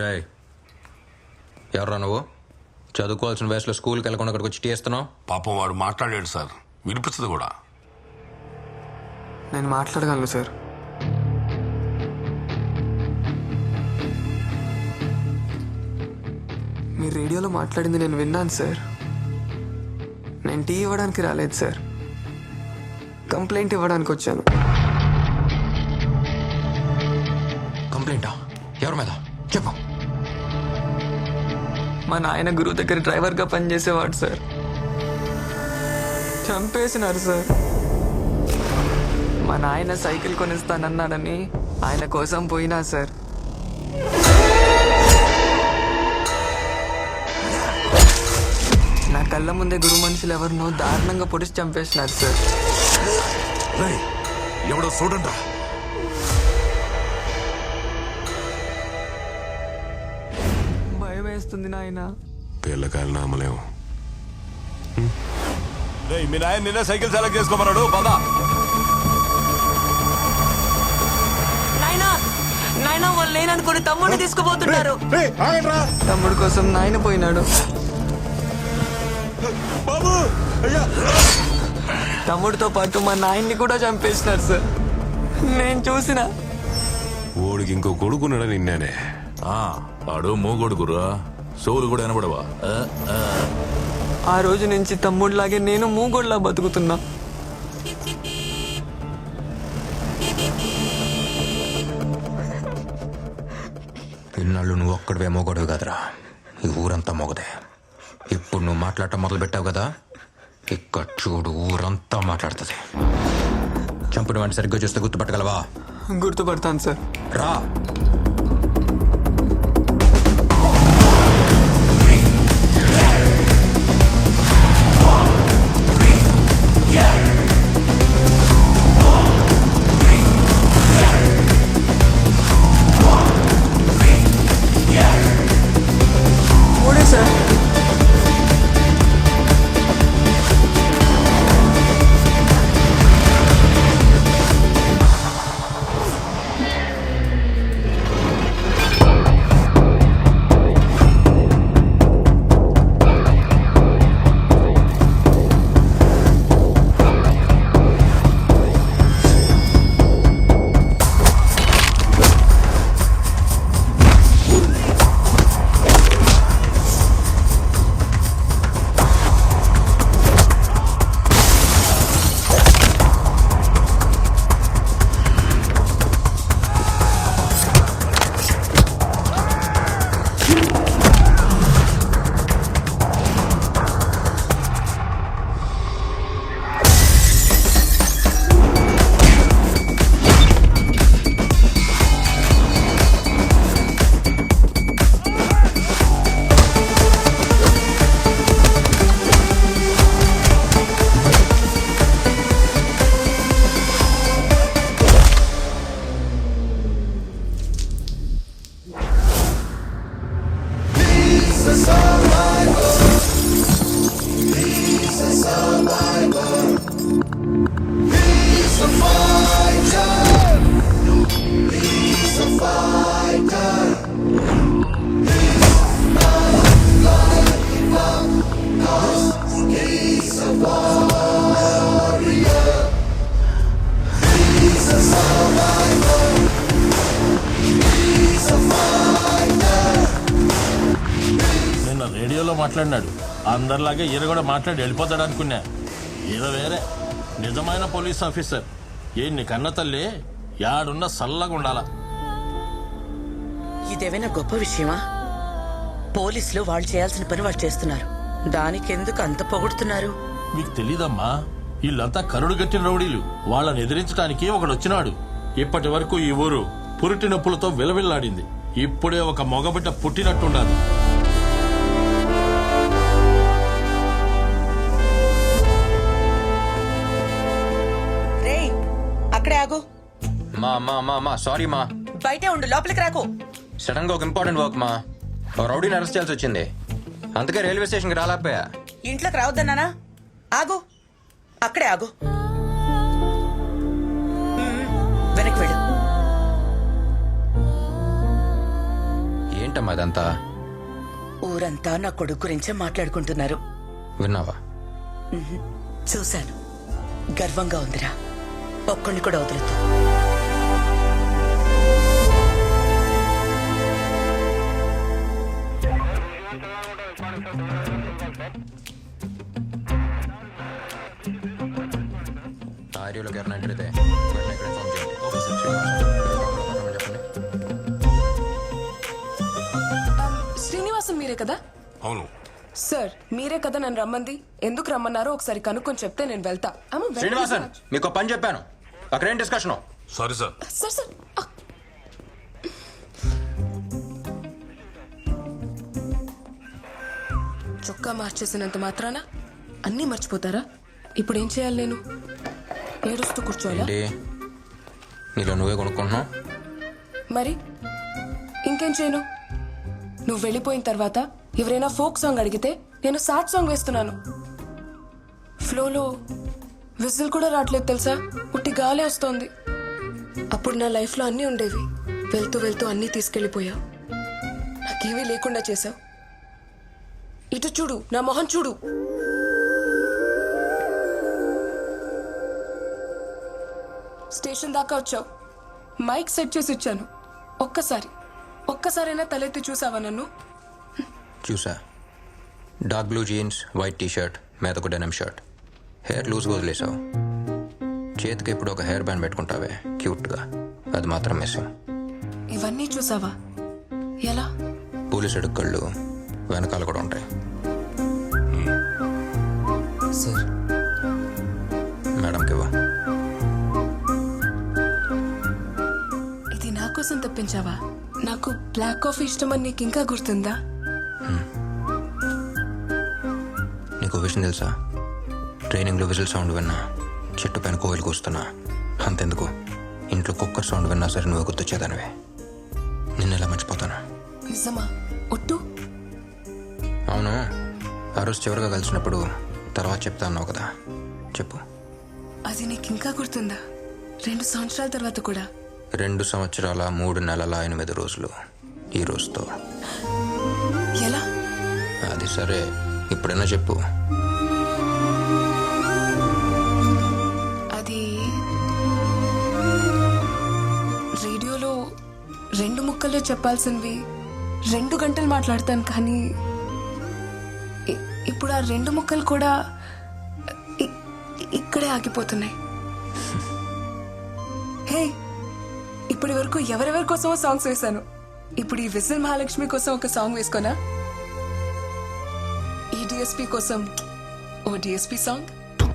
రే ఎవర్రా నువ్వు? చదువుకోవాల్సిన వయసులో స్కూల్కి వెళ్ళకుండా ఇక్కడికి వచ్చి టీ ఇస్తున్నావు పాపం వాడు మాట్లాడాడు సార్. వినిపించదు కూడా. నేను మాట్లాడగలను సార్. మీరు రేడియోలో మాట్లాడింది నేను విన్నాను సార్. నేను టీ ఇవ్వడానికి రాలేదు సార్. కంప్లైంట్ ఇవ్వడానికి వచ్చాను. కంప్లైంటా? ఎవరి మీద? చెప్పు. మా నాయన గురువు దగ్గర డ్రైవర్గా పనిచేసేవాడు సార్. చంపేసినారు సార్. మా నాయన సైకిల్ కొనిస్తానన్నాడని ఆయన కోసం పోయినా సార్. నా కళ్ళ ముందే గురు మనుషులు ఎవరినో దారుణంగా పొడిచి చంపేసినారు సార్. ఎవడో చూడండి? భయం వేస్తుంది నాయన? పిల్లకాయలు నామలేము మీ నాయన నిన్న సైకిల్ సెలెక్ట్ చేసుకోమన్నాడు. పదా. నాయనా వాళ్ళు లేననుకుని తమ్ముడిని తీసుకుపోతున్నారు. తమ్ముడు కోసం నాయన పోయినాడు. బాబు అయ్యా. తమ్ముడితో పాటు మా నాయన్ని కూడా చంపేసినారు సార్. నేను చూసిన. ఓడికి ఇంకో కొడుకున్నాడు నిన్నేనే? ఆడు మూగొడుగురా సోలు కూడా వినబడవా? ఆ, రోజు నుంచి తమ్ముడిలాగే నేను మూగోడ్లా బతుకుతున్నా. ఇన్నాళ్ళు నువ్వు ఒక్కడివే మోగొడవు కదరా. ఈ ఊరంతా మొగదే. ఇప్పుడు నువ్వు మాట్లాడటం మొదలు పెట్టావు కదా ఇక్కడ చూడు ఊరంతా మాట్లాడుతుంది. చంపిన వాడిని సరిగ్గా చూస్తే గుర్తుపట్టగలవా? గుర్తుపడతాను సార్. రా. రేడియోలో మాట్లాడినాడు. అందరిలాగే ఈయన కూడా మాట్లాడి వెళ్ళిపోతాడు అనుకున్నా. ఈయన వేరే నిజమైన పోలీస్ ఆఫీసర్. ఏ నీ కన్న తల్లి? యాడున్న సల్లగా ఉండాలా? ఇదేమైనా గొప్ప విషయమా? పోలీసులు వాళ్ళు చేయాల్సిన పని వాళ్ళు చేస్తున్నారు. దానికెందుకు అంత పొగుడుతున్నారు? మీకు తెలీదమ్మా. వీళ్ళంతా కరుడు గట్టిన రౌడీలు. వాళ్ళని ఎదిరించడానికి ఒకడు వచ్చినాడు. ఇప్పటి వరకు ఈ ఊరు పురిటి నొప్పులతో విలవిల్లాడింది. ఇప్పుడే ఒక మగబిడ్డ పుట్టినట్టుండాలి అక్కడే ఆగు. మా మా మా మా సారీ మా. బయటే ఉండు లోపలికి రాకు. సడన్గా ఒక ఇంపార్టెంట్ వర్క్ మా. ఓ రౌడీని అరెస్ట్ చేయాల్సి వచ్చింది. అందుకే రైల్వే స్టేషన్కి రాలేకపోయా? ఇంట్లోకి రావద్దన్నానా ఆగు. అక్కడే ఆగు. వెనక్కి వెళ్ళు. ఏంట ఏంటమ్మా ఇదంతా? ఊరంతా నా కొడుకు గురించే మాట్లాడుకుంటున్నారు. విన్నావా? చూశాను. గర్వంగా ఉందిరా. ఒక్కడిని కూడా వదులుతూ ఆ ఏరియాలోకి ఎవరైనా ఎంటర్ అయితే వెంటనే ఇక్కడ ఇన్ఫార్మ్ చేయండి. శ్రీనివాస్, చెప్పండి. శ్రీనివాసం మీరే కదా? అవును. సార్ మీరే కదా నన్ను రమ్మంది? ఎందుకు రమ్మన్నారో ఒకసారి కనుక్కొని చెప్తే నేను వెళ్తా. శ్రీనివాసన్ మీకు ఒక పని చెప్పాను. అక్కడ discussion sorry sir. Sir sir చొక్కా మార్చేసినంత మాత్రాన అన్నీ మర్చిపోతారా? ఇప్పుడు ఏం చేయాలి నేను? ఏడుస్తూ కూర్చోవాలా? ఏంటి? నీలో నువ్వే కొనుక్కుంటున్నావు? మరి ఇంకేం చేయను? నువ్వు వెళ్ళిపోయిన తర్వాత ఎవరైనా ఫోక్ సాంగ్ అడిగితే నేను సాడ్ సాంగ్ వేస్తున్నాను. ఫ్లోలో విజిల్ కూడా రావట్లేదు తెలుసా? గాలి వస్తోంది. అప్పుడు నా లైఫ్లో అన్నీ ఉండేవి. వెళ్తూ వెళ్తూ అన్నీ తీసుకెళ్ళిపోయావు. నాకేమీ లేకుండా చేశావు. ఇటు చూడు నా మొహం చూడు. స్టేషన్ దాకా వచ్చావు. మైక్ సెట్ చేసి ఇచ్చాను. ఒక్కసారి ఒక్కసారైనా తలెత్తి చూసావా నన్ను? చూసా. Dark blue jeans white T shirt మేతకు డెనమ్ షర్ట్. హెయిర్ లూజ్ వదిలేసావు చేతికి ఇప్పుడు ఒక హెయిర్ బ్యాండ్ పెట్టుకుంటావే. క్యూట్గా. అది మాత్రం మిస్సింగ్. ఇవన్నీ చూసావా? ఎలా? పోలీసు కళ్ళు వెనకాల కూడా ఉంటాయి. సార్. మేడంకి ఇవ్వ ఇది నా కోసం తప్పించావా? నాకు బ్లాక్ కాఫీ ఇష్టమని నీకు ఇంకా గుర్తుందా నీకు విషయం తెలుసా? ట్రైనింగ్లో విజిల్ సౌండ్ విన్నా చెట్టు పైన కోయిలు కూస్తున్నా. అంతెందుకు? ఇంట్లో కుక్కర్ సౌండ్ విన్నా సరే నువ్వు గుర్తొచ్చేదానివే. నిన్న ఎలా మర్చిపోతాను? నిజమా? ఒట్టు? అవును. ఆ రోజు చివరిగా కలిసినప్పుడు తర్వాత చెప్తా అన్నావు కదా. చెప్పు. అది నీకు ఇంకా గుర్తుందా? రెండు సంవత్సరాల తర్వాత కూడా. రెండు సంవత్సరాల మూడు నెలల ఎనిమిది రోజులు ఈ రోజుతో. ఎలా? అది సరే. ఇప్పుడైనా చెప్పు. రెండు చెప్పాల్సినవి రెండు గంటలు మాట్లాడతాను కానీ ఇప్పుడు ఆ రెండు ముక్కలు కూడా ఇక్కడే ఆగిపోతున్నాయి. హే ఇప్పటి వరకు ఎవరెవరి కోసమో సాంగ్స్ వేశాను. ఇప్పుడు ఈ విజిల్ మహాలక్ష్మి కోసం ఒక సాంగ్ వేసుకోనా? ఈ డిఎస్పి కోసం ఓ డిఎస్పి సాంగ్?